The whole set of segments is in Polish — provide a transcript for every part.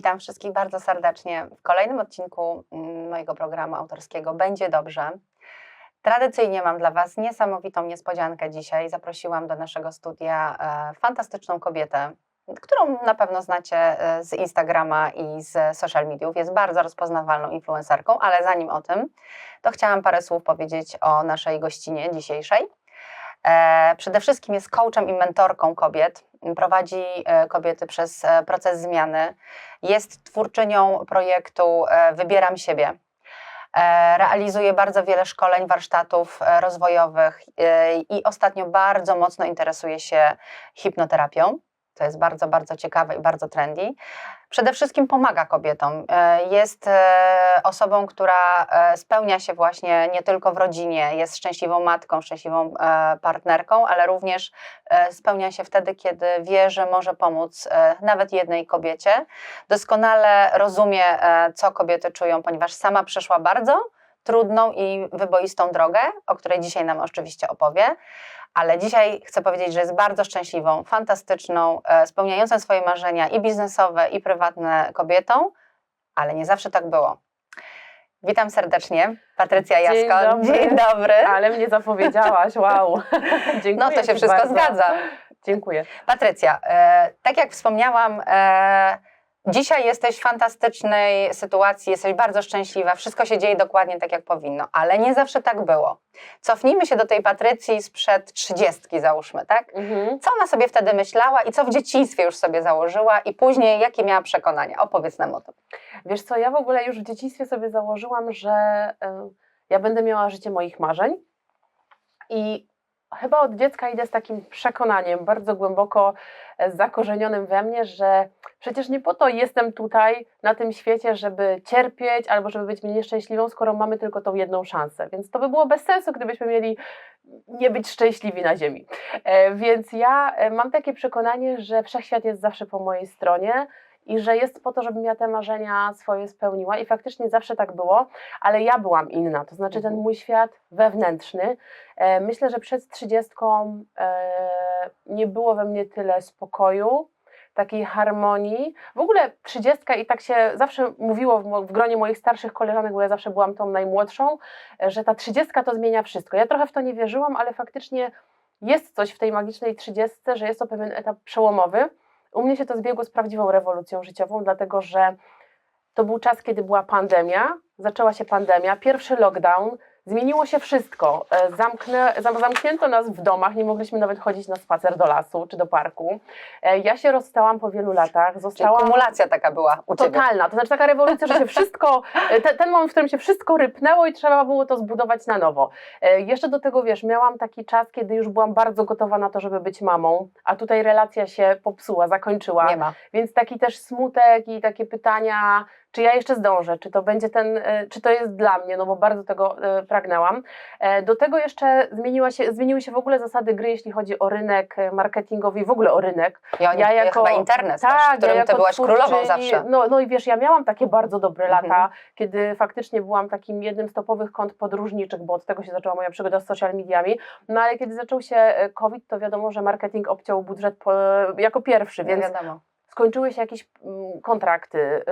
Witam wszystkich bardzo serdecznie w kolejnym odcinku mm, mojego programu autorskiego Będzie Dobrze. Tradycyjnie mam dla Was niesamowitą niespodziankę dzisiaj. Zaprosiłam do naszego studia e, fantastyczną kobietę, którą na pewno znacie e, z Instagrama i z social mediów. Jest bardzo rozpoznawalną influencerką, ale zanim o tym, to chciałam parę słów powiedzieć o naszej gościnie dzisiejszej. E, Przede wszystkim jest coachem i mentorką kobiet. Prowadzi e, kobiety przez e, proces zmiany. Jest twórczynią projektu Wybieram siebie. Realizuje bardzo wiele szkoleń, warsztatów rozwojowych i ostatnio bardzo mocno interesuje się hipnoterapią. To jest bardzo, bardzo ciekawe i bardzo trendy. Przede wszystkim pomaga kobietom. E, Jest e, osobą, która e, spełnia się właśnie nie tylko w rodzinie, jest szczęśliwą matką, szczęśliwą partnerką, ale również spełnia się wtedy, kiedy wie, że może pomóc nawet jednej kobiecie. Doskonale rozumie, co kobiety czują, ponieważ sama przeszła bardzo trudną i wyboistą drogę, o której dzisiaj nam oczywiście opowie. Ale dzisiaj chcę powiedzieć, że jest bardzo szczęśliwą, fantastyczną, e, spełniającą swoje marzenia i biznesowe, i prywatne kobietą, ale nie zawsze tak było. Witam serdecznie, Patrycja Dzień Jasko. dobry. Dzień dobry. Ale mnie zapowiedziałaś, wow. Dziękuję No to się wszystko bardzo. zgadza. Dziękuję. Patrycja, e, tak jak wspomniałam, e, dzisiaj jesteś w fantastycznej sytuacji, jesteś bardzo szczęśliwa, wszystko się dzieje dokładnie tak, jak powinno, ale nie zawsze tak było. Cofnijmy się do tej Patrycji sprzed trzydziestki, załóżmy, tak? Mhm. Co ona sobie wtedy myślała i co w dzieciństwie już sobie założyła i później jakie miała przekonania? Opowiedz nam o tym. Wiesz co, ja w ogóle już w dzieciństwie sobie założyłam, że y, ja będę miała życie moich marzeń i chyba od dziecka idę z takim przekonaniem, bardzo głęboko e, zakorzenionym we mnie, że przecież nie po to jestem tutaj na tym świecie, żeby cierpieć albo żeby być nieszczęśliwą, skoro mamy tylko tą jedną szansę. Więc to by było bez sensu, gdybyśmy mieli nie być szczęśliwi na ziemi. E, Więc ja e, mam takie przekonanie, że wszechświat jest zawsze po mojej stronie i że jest po to, żebym ja te marzenia swoje spełniła i faktycznie zawsze tak było, ale ja byłam inna, to znaczy ten Mhm. mój świat wewnętrzny. E, Myślę, że przed trzydziestką e, nie było we mnie tyle spokoju, takiej harmonii. W ogóle trzydziestka i tak się zawsze mówiło w, w gronie moich starszych koleżanek, bo ja zawsze byłam tą najmłodszą, e, że ta trzydziestka to zmienia wszystko. Ja trochę w to nie wierzyłam, ale faktycznie jest coś w tej magicznej trzydziestce, że jest to pewien etap przełomowy. U mnie się to zbiegło z prawdziwą rewolucją życiową, dlatego że to był czas, kiedy była pandemia, zaczęła się pandemia, pierwszy lockdown, zmieniło się wszystko. E, Zamknę, zam, zamknięto nas w domach, nie mogliśmy nawet chodzić na spacer do lasu czy do parku. E, Ja się rozstałam po wielu latach, Czyli zostałam kumulacja taka była u Ciebie. Totalna, to znaczy taka rewolucja, że się wszystko, e, te, ten moment, w którym się wszystko rypnęło i trzeba było to zbudować na nowo. Jeszcze do tego, wiesz, miałam taki czas, kiedy już byłam bardzo gotowa na to, żeby być mamą, a tutaj relacja się popsuła, zakończyła, Nie ma. więc taki też smutek i takie pytania, czy ja jeszcze zdążę, czy to będzie ten, e, czy to jest dla mnie, no bo bardzo tego e, pragnęłam. E, Do tego jeszcze zmieniła się, zmieniły się w ogóle zasady gry, jeśli chodzi o rynek marketingowy i w ogóle o rynek. Oni, Ja jako- chyba internet Tak, też, w ja którym Ty jako byłaś królową zawsze. No, no i wiesz, ja miałam takie bardzo dobre Mhm. lata, kiedy faktycznie byłam takim jednym z topowych kont podróżniczych, bo od tego się zaczęła moja przygoda z social mediami. No ale kiedy zaczął się COVID, to wiadomo, że marketing obciął budżet po, jako pierwszy, Nie więc wiadomo. Skończyły się jakieś mm, kontrakty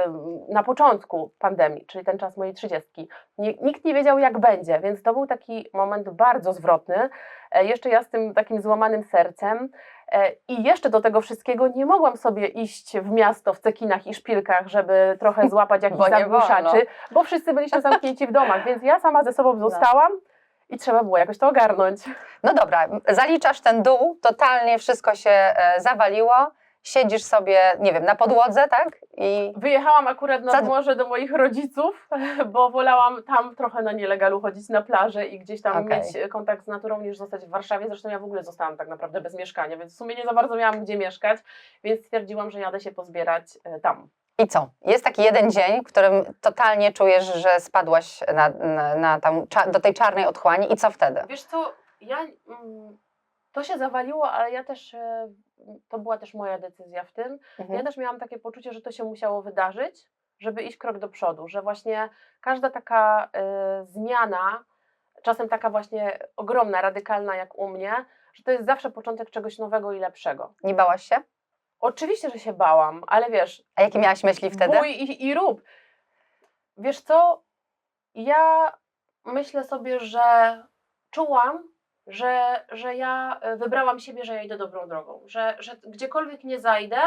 na początku pandemii, czyli ten czas mojej trzydziestki. Nikt nie wiedział, jak będzie, więc to był taki moment bardzo zwrotny. E, Jeszcze ja z tym takim złamanym sercem. E, I jeszcze do tego wszystkiego nie mogłam sobie iść w miasto w cekinach i szpilkach, żeby trochę złapać jakichś Bo zagłuszaczy, bo wszyscy byliśmy zamknięci w domach, więc ja sama ze sobą zostałam i trzeba było jakoś to ogarnąć. No dobra, zaliczasz ten dół, totalnie wszystko się e, zawaliło, siedzisz sobie, nie wiem, na podłodze, tak? I Wyjechałam akurat Za- morze do moich rodziców, bo wolałam tam trochę na nielegalu chodzić na plażę i gdzieś tam Okej. mieć kontakt z naturą niż zostać w Warszawie. Zresztą ja w ogóle zostałam tak naprawdę bez mieszkania, więc w sumie nie za bardzo miałam gdzie mieszkać, więc stwierdziłam, że jadę się pozbierać e, tam. I co? Jest taki jeden dzień, w którym totalnie czujesz, że spadłaś na, na, na tam, do tej czarnej otchłani i co wtedy? Wiesz co, ja mm, to się zawaliło, ale ja też e, to była też moja decyzja w tym. Mhm. Ja też miałam takie poczucie, że to się musiało wydarzyć, żeby iść krok do przodu, że właśnie każda taka e, zmiana, czasem taka właśnie ogromna, radykalna jak u mnie, że to jest zawsze początek czegoś nowego i lepszego. Nie bałaś się? Oczywiście, że się bałam, ale wiesz, A jakie miałaś myśli wtedy? bój i, i rób. Wiesz co, ja myślę sobie, że czułam, że, że ja e, wybrałam siebie, że ja idę dobrą drogą, że, że gdziekolwiek nie zajdę,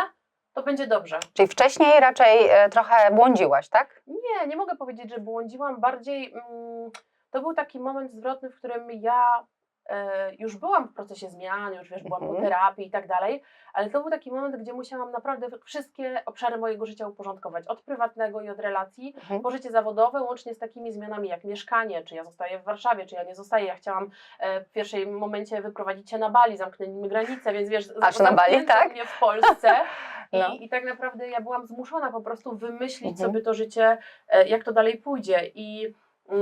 to będzie dobrze. Czyli wcześniej raczej e, trochę błądziłaś, tak? Nie, nie mogę powiedzieć, że błądziłam. Bardziej mm, to był taki moment zwrotny, w którym ja już byłam w procesie zmian, już wiesz, byłam po Mhm. terapii i tak dalej, ale to był taki moment, gdzie musiałam naprawdę wszystkie obszary mojego życia uporządkować. Od prywatnego i od relacji, Mhm. po życie zawodowe, łącznie z takimi zmianami jak mieszkanie, czy ja zostaję w Warszawie, czy ja nie zostaję. Ja chciałam e, w pierwszym momencie wyprowadzić się na Bali, zamknęli mi granice, więc wiesz, Aż na Bali, tak? mnie w Polsce. No. I, I tak naprawdę ja byłam zmuszona po prostu wymyślić Mhm. sobie to życie, e, jak to dalej pójdzie. I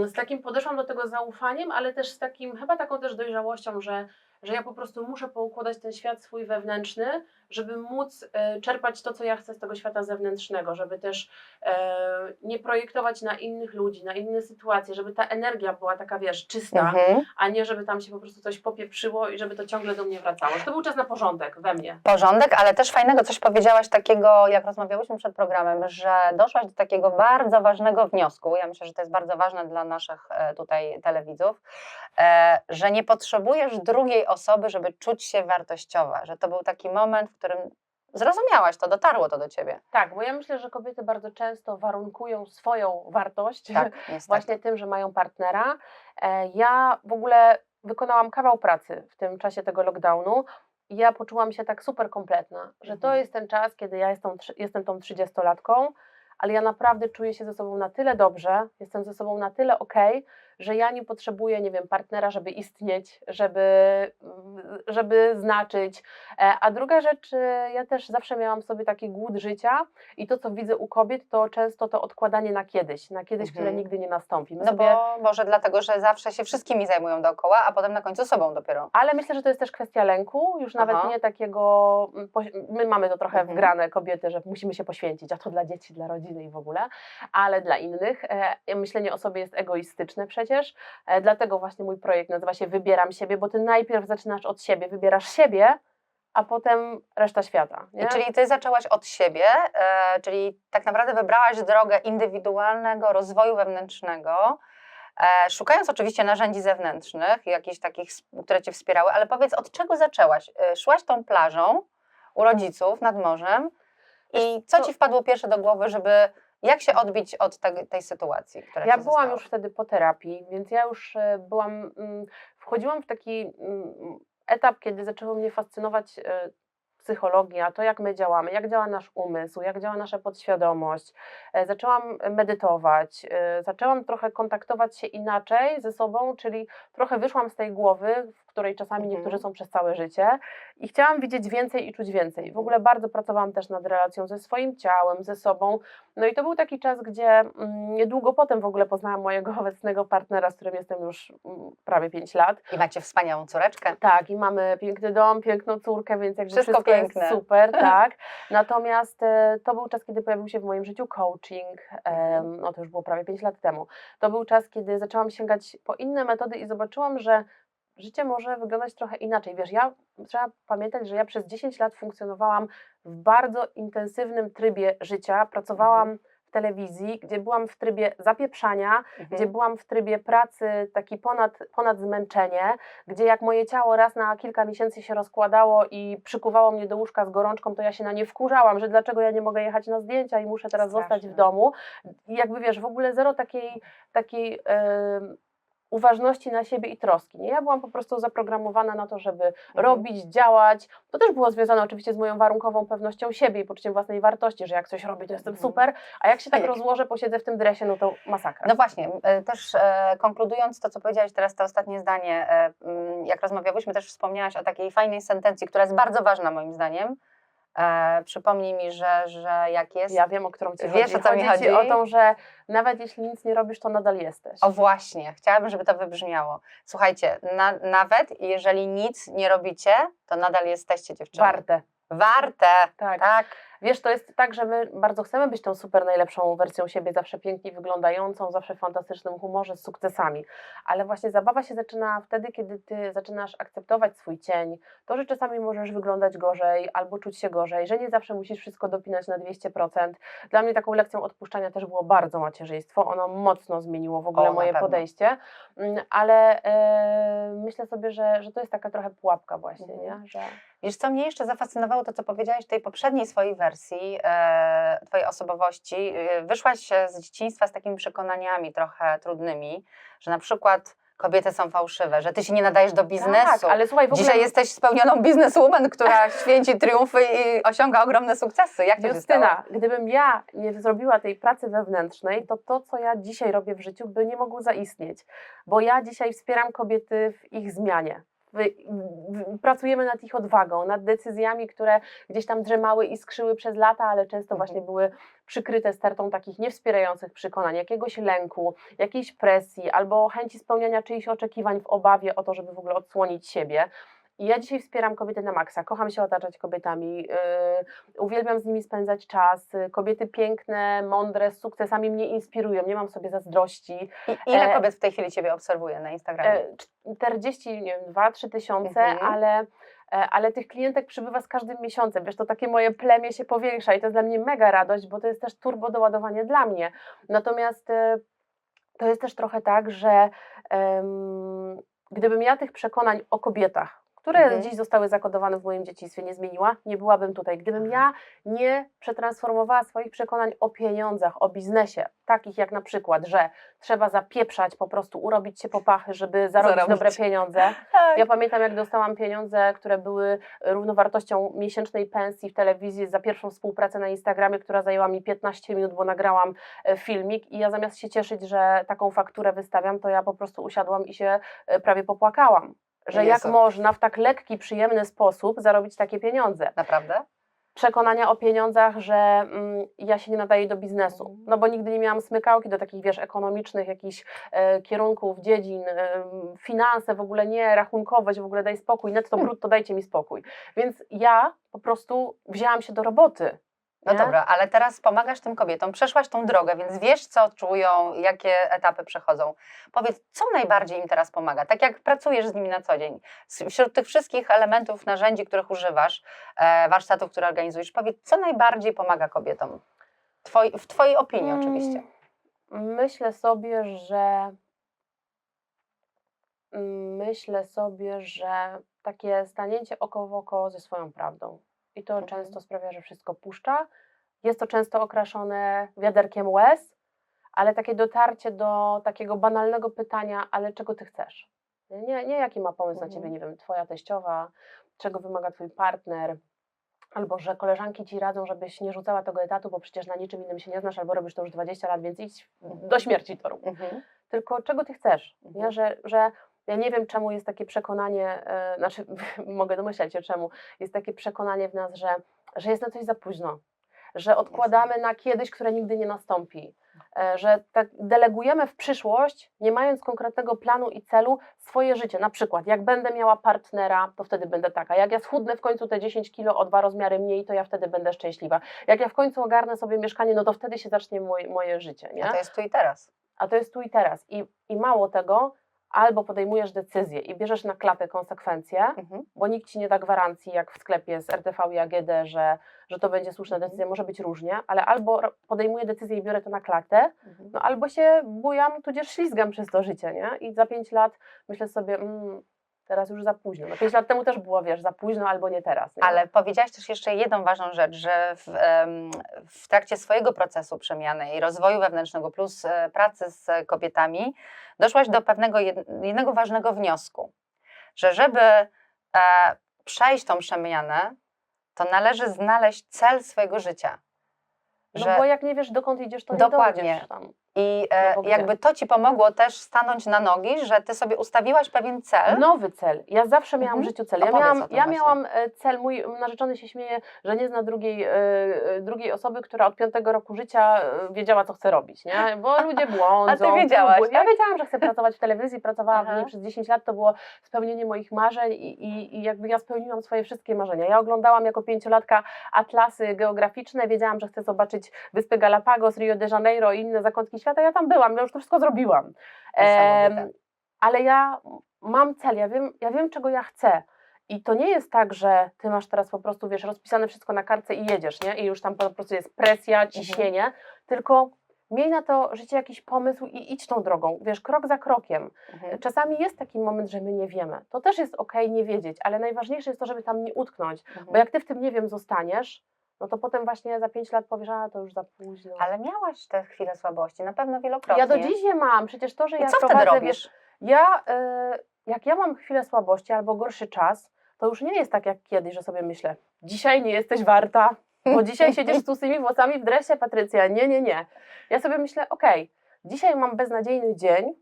z takim podeszłam do tego zaufaniem, ale też z takim, chyba taką też dojrzałością, że, że ja po prostu muszę poukładać ten świat swój wewnętrzny, żeby móc e, czerpać to, co ja chcę z tego świata zewnętrznego, żeby też e, nie projektować na innych ludzi, na inne sytuacje, żeby ta energia była taka, wiesz, czysta, Mhm. a nie żeby tam się po prostu coś popieprzyło i żeby to ciągle do mnie wracało. To był czas na porządek we mnie. Porządek, ale też fajnego coś powiedziałaś takiego, jak rozmawiałyśmy przed programem, że doszłaś do takiego bardzo ważnego wniosku. Ja myślę, że to jest bardzo ważne dla naszych e, tutaj telewidzów, że nie potrzebujesz drugiej osoby, żeby czuć się wartościowa. Że to był taki moment, w którym zrozumiałaś to, dotarło to do ciebie. Tak, bo ja myślę, że kobiety bardzo często warunkują swoją wartość Tak, właśnie tym, że mają partnera. E, Ja w ogóle wykonałam kawał pracy w tym czasie tego lockdownu. i Ja poczułam się tak super kompletna, że to Mhm. jest ten czas, kiedy ja jestem, jestem tą 30-latką, ale ja naprawdę czuję się ze sobą na tyle dobrze, jestem ze sobą na tyle okej, że ja nie potrzebuję, nie wiem, partnera, żeby istnieć, żeby, żeby znaczyć. E, A druga rzecz, e, ja też zawsze miałam w sobie taki głód życia i to, co widzę u kobiet, to często to odkładanie na kiedyś, na kiedyś, które Mhm. nigdy nie nastąpi. My No sobie, bo może dlatego, że zawsze się wszystkimi zajmują dookoła, a potem na końcu sobą dopiero. Ale myślę, że to jest też kwestia lęku, już nawet Aha. nie takiego, mm, my mamy to trochę Mhm. wgrane kobiety, że musimy się poświęcić, a to dla dzieci, dla rodziny i w ogóle, ale dla innych. E, myślenie o sobie jest egoistyczne przecież, e, dlatego właśnie mój projekt nazywa się Wybieram siebie, bo ty najpierw zaczynasz od siebie, wybierasz siebie, a potem reszta świata. Nie? Czyli ty zaczęłaś od siebie, e, czyli tak naprawdę wybrałaś drogę indywidualnego rozwoju wewnętrznego, e, szukając oczywiście narzędzi zewnętrznych, jakichś takich, które cię wspierały, ale powiedz, od czego zaczęłaś? E, szłaś tą plażą u rodziców nad morzem i co- ci wpadło pierwsze do głowy, żeby jak się odbić od te, tej sytuacji, która Ja byłam została? już wtedy po terapii, więc ja już e, byłam, mm, wchodziłam w taki mm, etap, kiedy zaczęło mnie fascynować e, psychologia, to jak my działamy, jak działa nasz umysł, jak działa nasza podświadomość. E, Zaczęłam medytować, zaczęłam trochę kontaktować się inaczej ze sobą, czyli trochę wyszłam z tej głowy, której czasami Mhm. niektórzy są przez całe życie i chciałam widzieć więcej i czuć więcej. W ogóle bardzo pracowałam też nad relacją ze swoim ciałem, ze sobą. No i to był taki czas, gdzie mm, niedługo potem w ogóle poznałam mojego obecnego partnera, z którym jestem już mm, prawie 5 lat. I macie wspaniałą córeczkę. Tak, i mamy piękny dom, piękną córkę, więc jakby Wszystko wszystko, piękne. jest super, tak. Natomiast e, to był czas, kiedy pojawił się w moim życiu coaching, em, no to już było prawie 5 lat temu. To był czas, kiedy zaczęłam sięgać po inne metody i zobaczyłam, że życie może wyglądać trochę inaczej. Wiesz, ja trzeba pamiętać, że ja przez 10 lat funkcjonowałam w bardzo intensywnym trybie życia. Pracowałam w telewizji, gdzie byłam w trybie zapieprzania, gdzie Mhm. byłam w trybie pracy taki ponad, ponad zmęczenie, gdzie jak moje ciało raz na kilka miesięcy się rozkładało i przykuwało mnie do łóżka z gorączką, to ja się na nie wkurzałam, że dlaczego ja nie mogę jechać na zdjęcia i muszę teraz zostać w domu. I jakby wiesz, w ogóle zero takiej, takiej em, uważności na siebie i troski. Nie? Ja byłam po prostu zaprogramowana na to, żeby Mhm. robić, działać. To też było związane oczywiście z moją warunkową pewnością siebie i poczuciem własnej wartości, że jak coś robię, to jestem Mhm. super, a jak się tak rozłożę, posiedzę w tym dresie, no to masakra. No właśnie, e, też e, konkludując to, co powiedziałaś teraz, to ostatnie zdanie, e, jak rozmawiałyśmy, też wspomniałaś o takiej fajnej sentencji, która jest bardzo ważna moim zdaniem. E, przypomnij mi, że, że jak jest. Ja wiem, o którą ci Wiesz, chodzi. o co mi chodzi? Ci chodzi? o to, że nawet jeśli nic nie robisz, to nadal jesteś. O właśnie, chciałabym, żeby to wybrzmiało. Słuchajcie, na, nawet jeżeli nic nie robicie, to nadal jesteście dziewczyny. Warte. Warte. Tak. Tak. Wiesz, to jest tak, że my bardzo chcemy być tą super najlepszą wersją siebie, zawsze pięknie wyglądającą, zawsze w fantastycznym humorze, z sukcesami. Ale właśnie zabawa się zaczyna wtedy, kiedy ty zaczynasz akceptować swój cień, to, że czasami możesz wyglądać gorzej albo czuć się gorzej, że nie zawsze musisz wszystko dopinać na 200%. Dla mnie taką lekcją odpuszczania też było bardzo macierzyństwo. Ono mocno zmieniło w ogóle O, moje pewno. podejście, Mm, ale e, myślę sobie, że, że to jest taka trochę pułapka właśnie, Mhm. nie? Że... Wiesz, co mnie jeszcze zafascynowało, to co powiedziałaś w tej poprzedniej swojej wersji e, Twojej osobowości. E, wyszłaś z dzieciństwa z takimi przekonaniami trochę trudnymi, że na przykład kobiety są fałszywe, że Ty się nie nadajesz do biznesu. Tak, ale słuchaj, w ogóle... Dzisiaj jesteś spełnioną bizneswoman, która święci triumfy i osiąga ogromne sukcesy. Jak to? Justyna, gdybym ja nie zrobiła tej pracy wewnętrznej, to to, co ja dzisiaj robię w życiu, by nie mogło zaistnieć. Bo ja dzisiaj wspieram kobiety w ich zmianie. Pracujemy nad ich odwagą, nad decyzjami, które gdzieś tam drzemały i skrzyły przez lata, ale często Mhm. właśnie były przykryte stertą takich niewspierających przekonań, jakiegoś lęku, jakiejś presji albo chęci spełniania czyichś oczekiwań w obawie o to, żeby w ogóle odsłonić siebie. I ja dzisiaj wspieram kobiety na maksa. Kocham się otaczać kobietami. Yy, uwielbiam z nimi spędzać czas. Kobiety piękne, mądre, z sukcesami mnie inspirują. Nie mam sobie zazdrości. I ile E, kobiet w tej chwili Ciebie obserwuje na Instagramie? E, 40, nie wiem, 2-3 tysiące, Mhm. ale, e, ale tych klientek przybywa z każdym miesiącem. Wiesz, to takie moje plemię się powiększa i to jest dla mnie mega radość, bo to jest też turbo doładowanie dla mnie. Natomiast e, to jest też trochę tak, że em, gdybym ja tych przekonań o kobietach, które Mhm. dziś zostały zakodowane w moim dzieciństwie, nie zmieniła, nie byłabym tutaj. Gdybym ja nie przetransformowała swoich przekonań o pieniądzach, o biznesie, takich jak na przykład, że trzeba zapieprzać, po prostu urobić się po pachy, żeby zarobić Zarobić. dobre pieniądze. Tak. Ja pamiętam, jak dostałam pieniądze, które były równowartością miesięcznej pensji w telewizji za pierwszą współpracę na Instagramie, która zajęła mi 15 minut, bo nagrałam e, filmik i ja zamiast się cieszyć, że taką fakturę wystawiam, to ja po prostu usiadłam i się e, prawie popłakałam. Że jak Jezu. można w tak lekki, przyjemny sposób zarobić takie pieniądze Naprawdę? przekonania o pieniądzach, że mm, ja się nie nadaję do biznesu. Mhm. No bo nigdy nie miałam smykałki do takich, wiesz, ekonomicznych jakichś e, kierunków, dziedzin, e, finanse w ogóle nie, rachunkowość w ogóle daj spokój, netto Hmm. brutto dajcie mi spokój. Więc ja po prostu wzięłam się do roboty. No nie? dobra, ale teraz pomagasz tym kobietom, przeszłaś tą drogę, więc wiesz, co czują, jakie etapy przechodzą. Powiedz, co najbardziej im teraz pomaga? Tak jak pracujesz z nimi na co dzień, wśród tych wszystkich elementów, narzędzi, których używasz, e, warsztatów, które organizujesz, powiedz, co najbardziej pomaga kobietom? Twoi, w Twojej opinii oczywiście. Mm, Myślę sobie, że mm, myślę sobie, że takie stanięcie oko w oko ze swoją prawdą. I to Mhm. często sprawia, że wszystko puszcza. Jest to często okraszone wiaderkiem łez, ale takie dotarcie do takiego banalnego pytania, ale czego ty chcesz? Nie, nie, jaki ma pomysł na Mhm. ciebie, nie wiem, twoja teściowa, czego wymaga twój partner, albo że koleżanki ci radzą, żebyś nie rzucała tego etatu, bo przecież na niczym innym się nie znasz, albo robisz to już 20 lat, więc idź do śmierci to rób. Mhm. Tylko czego ty chcesz? Mhm. Nie? Że, że ja nie wiem, czemu jest takie przekonanie, e, znaczy mogę domyślać się czemu, jest takie przekonanie w nas, że, że jest na coś za późno, że odkładamy na kiedyś, które nigdy nie nastąpi, e, że tak delegujemy w przyszłość, nie mając konkretnego planu i celu, swoje życie. Na przykład, jak będę miała partnera, to wtedy będę taka. Jak ja schudnę w końcu te 10 kilo o dwa rozmiary mniej, to ja wtedy będę szczęśliwa. Jak ja w końcu ogarnę sobie mieszkanie, no to wtedy się zacznie moje, moje życie. Nie? A to jest tu i teraz. a to jest tu i teraz. I, I mało tego, albo podejmujesz decyzję i bierzesz na klatę konsekwencje, Mhm. bo nikt ci nie da gwarancji, jak w sklepie z RTV i AGD, że, że to będzie słuszna Mhm. decyzja, może być różnie, ale albo podejmuję decyzję i biorę to na klatę, Mhm. no albo się bujam, tudzież ślizgam przez to życie, nie? I za pięć lat myślę sobie, mm, teraz już za późno. No pięć lat temu też było, wiesz, za późno albo nie teraz. Nie? Ale powiedziałaś też jeszcze jedną ważną rzecz, że w, w trakcie swojego procesu przemiany i rozwoju wewnętrznego plus e, pracy z kobietami doszłaś do pewnego jed- jednego ważnego wniosku, że żeby e, przejść tą przemianę, to należy znaleźć cel swojego życia. no Że bo jak nie wiesz, dokąd idziesz, to nie Dokładnie. dojdziesz tam. I No e, gdzie? jakby to ci pomogło też stanąć na nogi, że ty sobie ustawiłaś pewien cel. Nowy cel. Ja zawsze miałam Mhm. w życiu cel. Ja Opowiedz miałam, o tym ja właśnie. miałam e, cel, mój narzeczony się śmieje, że nie zna drugiej, e, e, drugiej osoby, która od piątego roku życia e, wiedziała, co chce robić, nie? Bo ludzie błądzą. wiedziałaś, próbują. Ja tak? wiedziałam, że chcę pracować w telewizji, pracowałam w Aha. niej przez 10 lat, to było spełnienie moich marzeń i, i, i jakby ja spełniłam swoje wszystkie marzenia. Ja oglądałam jako pięciolatka atlasy geograficzne, wiedziałam, że chcę zobaczyć Wyspy Galapagos, Rio de Janeiro i inne zakątki świata. Ja tam byłam, ja już to wszystko zrobiłam. Ale ja mam cel, ja wiem, ja wiem, czego ja chcę. I to nie jest tak, że ty masz teraz po prostu, wiesz, rozpisane wszystko na kartce i jedziesz, nie? I już tam po prostu jest presja, ciśnienie, tylko miej na to życie jakiś pomysł i idź tą drogą, wiesz, krok za krokiem. Mhm. Czasami jest taki moment, że my nie wiemy. To też jest okej nie wiedzieć, ale najważniejsze jest to, żeby tam nie utknąć. Bo Mhm. jak ty w tym nie wiem zostaniesz, no to potem właśnie za pięć lat powiesz, a to już za późno. Ale miałaś te chwile słabości, na pewno wielokrotnie. Ja do dziś je mam, przecież to, że I ja co wtedy prowadzę, robisz? wiesz, ja, y, jak ja mam chwilę słabości albo gorszy czas, to już nie jest tak jak kiedyś, że sobie myślę, dzisiaj nie jesteś warta, bo dzisiaj siedzisz z tłustymi włosami w dresie, Patrycja. Nie, nie, nie. Ja sobie myślę, okej, dzisiaj mam beznadziejny dzień,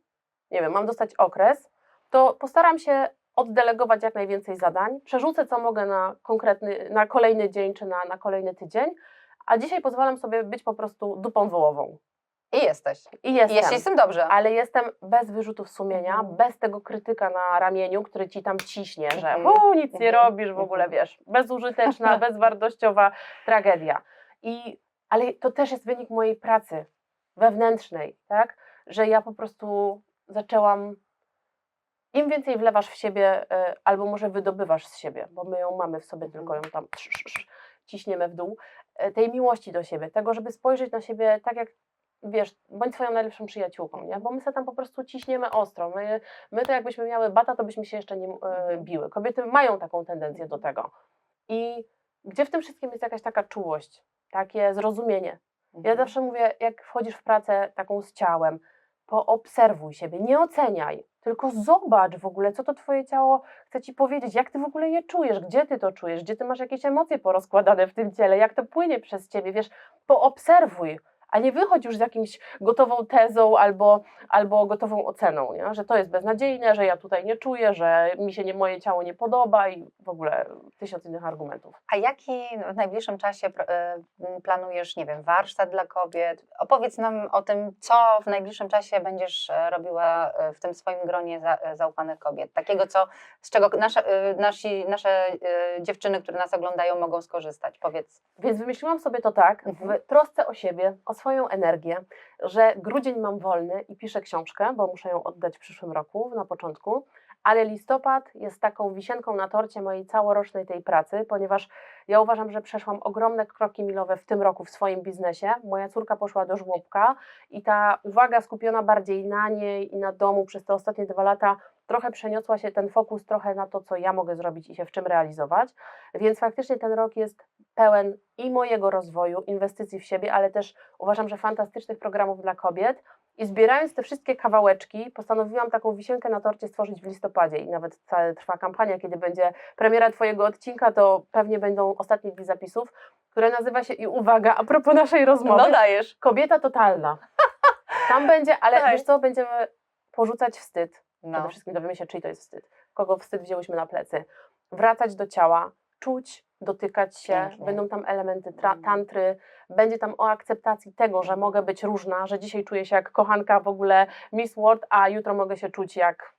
nie wiem, mam dostać okres, to postaram się oddelegować jak najwięcej zadań, przerzucę co mogę na konkretny, na kolejny dzień czy na, na kolejny tydzień, a dzisiaj pozwalam sobie być po prostu dupą wołową. I jesteś. I I jestem jeśli tym dobrze. ale jestem bez wyrzutów sumienia, Mhm. bez tego krytyka na ramieniu, który ci tam ciśnie, że o, nic nie Mhm. robisz w ogóle, Mhm. wiesz, bezużyteczna, bezwartościowa tragedia. I, ale to też jest wynik mojej pracy wewnętrznej, tak, że ja po prostu zaczęłam, im więcej wlewasz w siebie, e, albo może wydobywasz z siebie, bo my ją mamy w sobie, tylko ją tam ciśniemy w dół, e, tej miłości do siebie, tego, żeby spojrzeć na siebie tak jak wiesz, bądź swoją najlepszą przyjaciółką, nie? Bo my sobie tam po prostu ciśniemy ostro. My, my to jakbyśmy miały bata, to byśmy się jeszcze nie e, biły. Kobiety mają taką tendencję do tego. I gdzie w tym wszystkim jest jakaś taka czułość, takie zrozumienie. Ja Mhm. zawsze mówię, jak wchodzisz w pracę taką z ciałem, poobserwuj siebie, nie oceniaj, tylko zobacz w ogóle, co to twoje ciało chce ci powiedzieć, jak ty w ogóle je czujesz, gdzie ty to czujesz, gdzie ty masz jakieś emocje porozkładane w tym ciele, jak to płynie przez ciebie, wiesz, poobserwuj, a nie wychodź już z jakimś gotową tezą albo, albo gotową oceną, nie? że to jest beznadziejne, że ja tutaj nie czuję, że mi się nie, moje ciało nie podoba i w ogóle tysiąc innych argumentów. A jaki w najbliższym czasie m, planujesz, nie wiem, warsztat dla kobiet? Opowiedz nam o tym, co w najbliższym czasie będziesz e, robiła e, w tym swoim gronie za, e, zaufanych kobiet. Takiego, co, z czego nasze, nasi, nasze dziewczyny, które nas oglądają, mogą skorzystać. Powiedz. Więc wymyśliłam sobie to tak, Mhm. w trosce o siebie, o swoją energię, że grudzień mam wolny i piszę książkę, bo muszę ją oddać w przyszłym roku, na początku, ale listopad jest taką wisienką na torcie mojej całorocznej tej pracy, ponieważ ja uważam, że przeszłam ogromne kroki milowe w tym roku w swoim biznesie. Moja córka poszła do żłobka i ta uwaga skupiona bardziej na niej i na domu przez te ostatnie dwa lata trochę przeniosła się ten fokus trochę na to, co ja mogę zrobić i się w czym realizować. Więc faktycznie ten rok jest pełen i mojego rozwoju, inwestycji w siebie, ale też uważam, że fantastycznych programów dla kobiet. I zbierając te wszystkie kawałeczki, postanowiłam taką wisienkę na torcie stworzyć w listopadzie. I nawet trwa kampania, kiedy będzie premiera Twojego odcinka, to pewnie będą ostatnie dni zapisów, które nazywa się, i uwaga, a propos naszej rozmowy, No dajesz. kobieta totalna. Tam będzie, ale Daj. wiesz co, będziemy porzucać wstyd. No. Przede wszystkim dowiemy się, czyj to jest wstyd. Kogo wstyd wzięłyśmy na plecy. Wracać do ciała, czuć, dotykać się. Pięknie. Będą tam elementy tra- Mm. tantry. Będzie tam o akceptacji tego, że mogę być różna, że dzisiaj czuję się jak kochanka w ogóle Miss World, a jutro mogę się czuć jak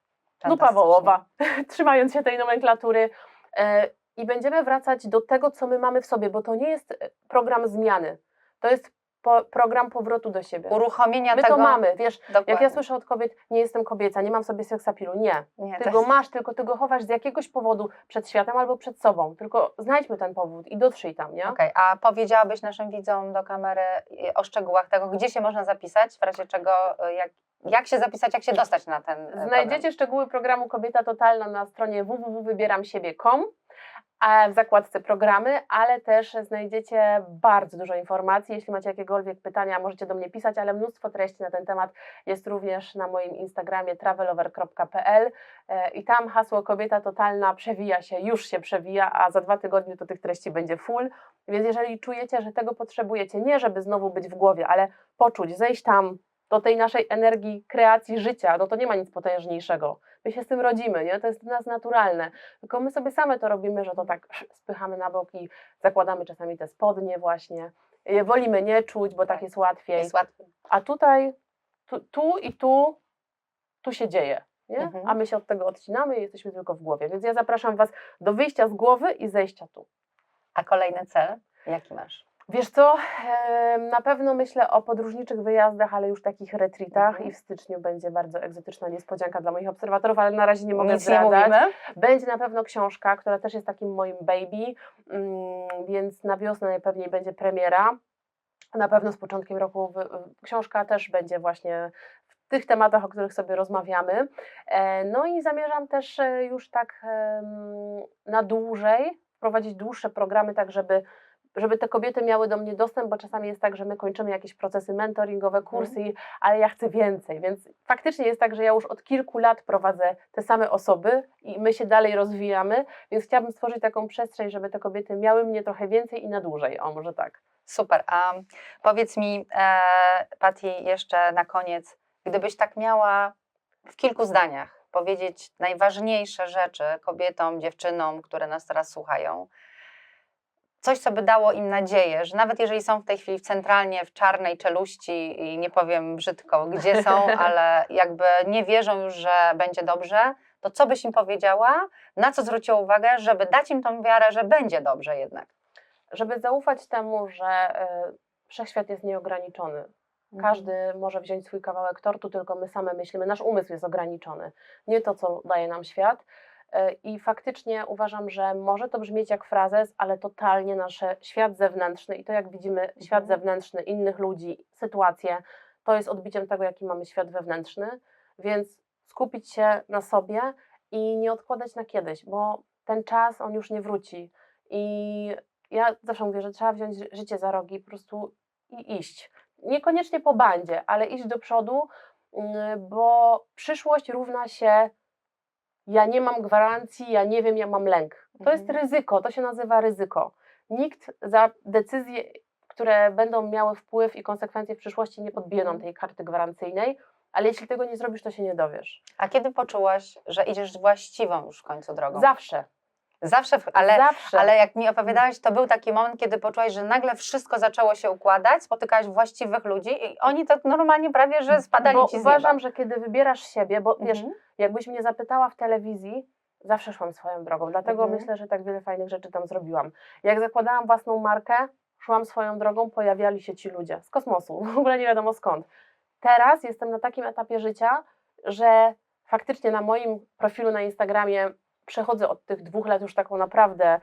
dupa wołowa, trzymając się tej nomenklatury. E, I będziemy wracać do tego, co my mamy w sobie, bo to nie jest e, program zmiany. To jest po, program powrotu do siebie. Uruchomienia My tego. to mamy, wiesz, Dokładnie. jak ja słyszę od kobiet, nie jestem kobieca, nie mam sobie seksapilu, nie. Nie, Ty to go masz, tylko ty go chowasz z jakiegoś powodu przed światem albo przed sobą. Tylko znajdźmy ten powód i dotrzyj tam, nie? Okej, a powiedziałabyś naszym widzom do kamery y, o szczegółach tego, gdzie się można zapisać, w razie czego, y, jak, jak się zapisać, jak się dostać na ten y, program? Znajdziecie szczegóły programu Kobieta Totalna na stronie www.wybieramsiebie.com w zakładce programy, ale też znajdziecie bardzo dużo informacji. Jeśli macie jakiekolwiek pytania, możecie do mnie pisać, ale mnóstwo treści na ten temat jest również na moim Instagramie travelover.pl e, i tam hasło Kobieta Totalna przewija się, już się przewija, a za dwa tygodnie to tych treści będzie full. Więc jeżeli czujecie, że tego potrzebujecie, nie żeby znowu być w głowie, ale poczuć, zejść tam, do tej naszej energii kreacji życia, no to nie ma nic potężniejszego. My się z tym rodzimy, nie? To jest dla nas naturalne. Tylko my sobie same to robimy, że to tak spychamy na boki, zakładamy czasami te spodnie właśnie. Y, Wolimy nie czuć, bo tak jest łatwiej. Jest łatwo. A tutaj, tu, tu i tu, tu się dzieje. Nie? Mhm. A my się od tego odcinamy i jesteśmy tylko w głowie. Więc ja zapraszam Was do wyjścia z głowy i zejścia tu. A kolejny cel, jaki masz? Wiesz co, na pewno myślę o podróżniczych wyjazdach, ale już takich retreatach Mhm. i w styczniu będzie bardzo egzotyczna niespodzianka dla moich obserwatorów, ale na razie nie mogę Nic nie zdradzać. mówimy. Będzie na pewno książka, która też jest takim moim baby, mm, więc na wiosnę najpewniej będzie premiera. Na pewno z początkiem roku książka też będzie właśnie w tych tematach, o których sobie rozmawiamy. E, No i zamierzam też e, już tak na dłużej wprowadzić dłuższe programy, tak żeby żeby te kobiety miały do mnie dostęp, bo czasami jest tak, że my kończymy jakieś procesy mentoringowe, kursy, ale ja chcę więcej, więc faktycznie jest tak, że ja już od kilku lat prowadzę te same osoby i my się dalej rozwijamy, więc chciałabym stworzyć taką przestrzeń, żeby te kobiety miały mnie trochę więcej i na dłużej, o może tak. Super. A powiedz mi, e, Patty, jeszcze na koniec, gdybyś tak miała w kilku zdaniach powiedzieć najważniejsze rzeczy kobietom, dziewczynom, które nas teraz słuchają, coś, co by dało im nadzieję, że nawet jeżeli są w tej chwili centralnie w czarnej czeluści i nie powiem brzydko, gdzie są, ale jakby nie wierzą już, że będzie dobrze, to co byś im powiedziała, na co zwróciła uwagę, żeby dać im tą wiarę, że będzie dobrze jednak? Żeby zaufać temu, że y, wszechświat jest nieograniczony, Każdy może wziąć swój kawałek tortu, tylko my same myślimy, nasz umysł jest ograniczony, nie to, co daje nam świat. E, I faktycznie uważam, że może to brzmieć jak frazes, ale totalnie nasz świat zewnętrzny i to, jak widzimy świat Mhm. zewnętrzny, innych ludzi, sytuacje, to jest odbiciem tego, jaki mamy świat wewnętrzny. Więc skupić się na sobie i nie odkładać na kiedyś, bo ten czas on już nie wróci. I ja zawsze mówię, że trzeba wziąć ży- życie za rogi, po prostu i iść niekoniecznie po bandzie, ale iść do przodu, mm, bo przyszłość równa się ja nie mam gwarancji, ja nie wiem, ja mam lęk. To jest Mhm. ryzyko, to się nazywa ryzyko. Nikt za decyzje, które będą miały wpływ i konsekwencje w przyszłości nie podbije nam Mhm. tej karty gwarancyjnej, ale jeśli tego nie zrobisz, to się nie dowiesz. A kiedy poczułaś, że idziesz właściwą już w końcu drogą? Zawsze, Zawsze, ale, zawsze. ale jak mi opowiadałaś, to był taki moment, kiedy poczułaś, że nagle wszystko zaczęło się układać, spotykałaś właściwych ludzi i oni to normalnie prawie, że spadali bo ci z uważam, nieba. że kiedy wybierasz siebie, bo wiesz, Mhm. Jakbyś mnie zapytała w telewizji, zawsze szłam swoją drogą. Dlatego Mhm. myślę, że tak wiele fajnych rzeczy tam zrobiłam. Jak zakładałam własną markę, szłam swoją drogą, pojawiali się ci ludzie z kosmosu, w ogóle nie wiadomo skąd. Teraz jestem na takim etapie życia, że faktycznie na moim profilu na Instagramie przechodzę od tych dwóch lat już taką naprawdę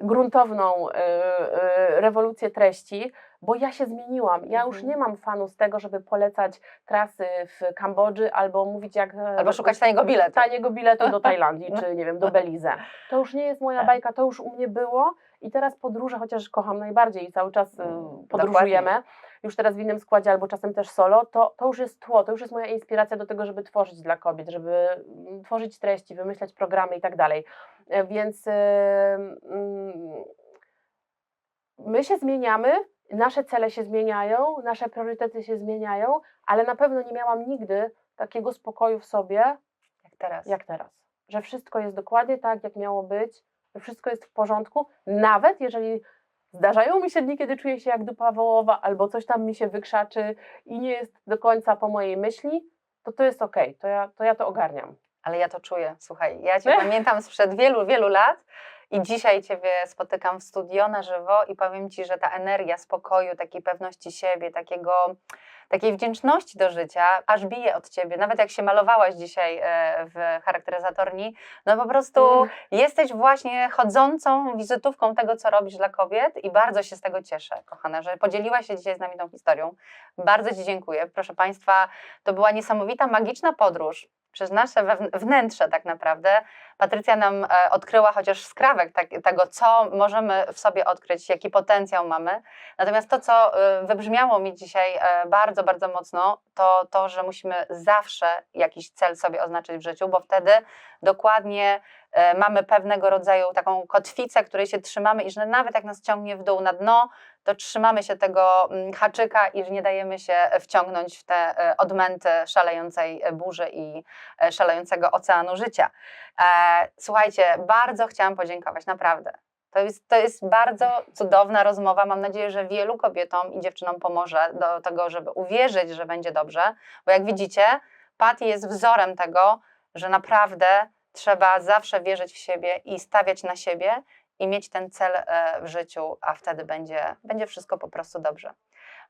gruntowną y, y, rewolucję treści, bo ja się zmieniłam. Ja już Mhm. nie mam fanu z tego, żeby polecać trasy w Kambodży albo mówić jak... e, Albo szukać taniego biletu. taniego biletu do Tajlandii, czy nie wiem, do Belize. To już nie jest moja Tak. bajka, to już u mnie było i teraz podróże, chociaż kocham najbardziej i cały czas y, Mm, podróżujemy, dokładnie. już teraz w innym składzie albo czasem też solo, to, to już jest tło, to już jest moja inspiracja do tego, żeby tworzyć dla kobiet, żeby mm, tworzyć treści, wymyślać programy i tak dalej. E, Więc y, mm, my się zmieniamy, nasze cele się zmieniają, nasze priorytety się zmieniają, ale na pewno nie miałam nigdy takiego spokoju w sobie, Jak teraz. jak teraz. Że wszystko jest dokładnie tak, jak miało być, że wszystko jest w porządku, nawet jeżeli zdarzają mi się dni, kiedy czuję się jak dupa wołowa, albo coś tam mi się wykrzaczy i nie jest do końca po mojej myśli, to to jest okej, to, ja, to ja to ogarniam. Ale ja to czuję. Słuchaj, ja Cię pamiętam sprzed wielu, wielu lat i dzisiaj Ciebie spotykam w studio na żywo i powiem Ci, że ta energia spokoju, takiej pewności siebie, takiego, takiej wdzięczności do życia, aż bije od Ciebie. Nawet jak się malowałaś dzisiaj e, w charakteryzatorni, no po prostu Mm. jesteś właśnie chodzącą wizytówką tego, co robisz dla kobiet i bardzo się z tego cieszę, kochana, że podzieliłaś się dzisiaj z nami tą historią. Bardzo Ci dziękuję. Proszę Państwa, to była niesamowita, magiczna podróż przez nasze wnętrze tak naprawdę. Patrycja nam e, odkryła chociaż skrawek tak, tego, co możemy w sobie odkryć, jaki potencjał mamy. Natomiast to, co e, wybrzmiało mi dzisiaj e, bardzo, bardzo mocno, to to, że musimy zawsze jakiś cel sobie oznaczyć w życiu, bo wtedy dokładnie mamy pewnego rodzaju taką kotwicę, której się trzymamy i że nawet jak nas ciągnie w dół na dno, to trzymamy się tego mm, haczyka i nie dajemy się wciągnąć w te e, odmęty szalejącej burzy i e, szalejącego oceanu życia. E, Słuchajcie, bardzo chciałam podziękować, naprawdę. To jest, to jest bardzo cudowna rozmowa. Mam nadzieję, że wielu kobietom i dziewczynom pomoże do tego, żeby uwierzyć, że będzie dobrze, bo jak widzicie, Patty jest wzorem tego, że naprawdę trzeba zawsze wierzyć w siebie i stawiać na siebie i mieć ten cel e, w życiu, a wtedy będzie, będzie wszystko po prostu dobrze.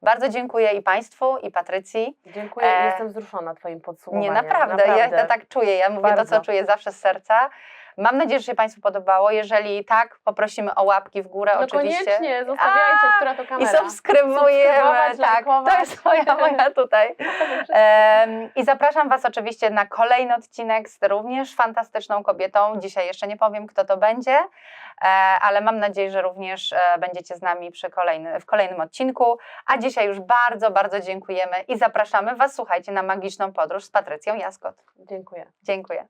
Bardzo dziękuję i Państwu, i Patrycji. Dziękuję E, jestem wzruszona Twoim podsumowaniem. Nie, naprawdę, ja to tak czuję. Ja mówię to, Bardzo. co czuję zawsze z serca. Mam nadzieję, że się Państwu podobało. Jeżeli tak, poprosimy o łapki w górę No oczywiście. koniecznie, zostawiajcie, A, która to I kamera. subskrybujemy. Subskrybować, Tak, to jest moja, moja tutaj. Em, I zapraszam Was oczywiście na kolejny odcinek z również fantastyczną kobietą. Dzisiaj jeszcze nie powiem, kto to będzie, e, ale mam nadzieję, że również e, będziecie z nami przy kolejny, w kolejnym odcinku. A dzisiaj już bardzo, bardzo dziękujemy i zapraszamy Was, słuchajcie, na magiczną podróż z Patrycją Jaskot. Dziękuję. Dziękuję.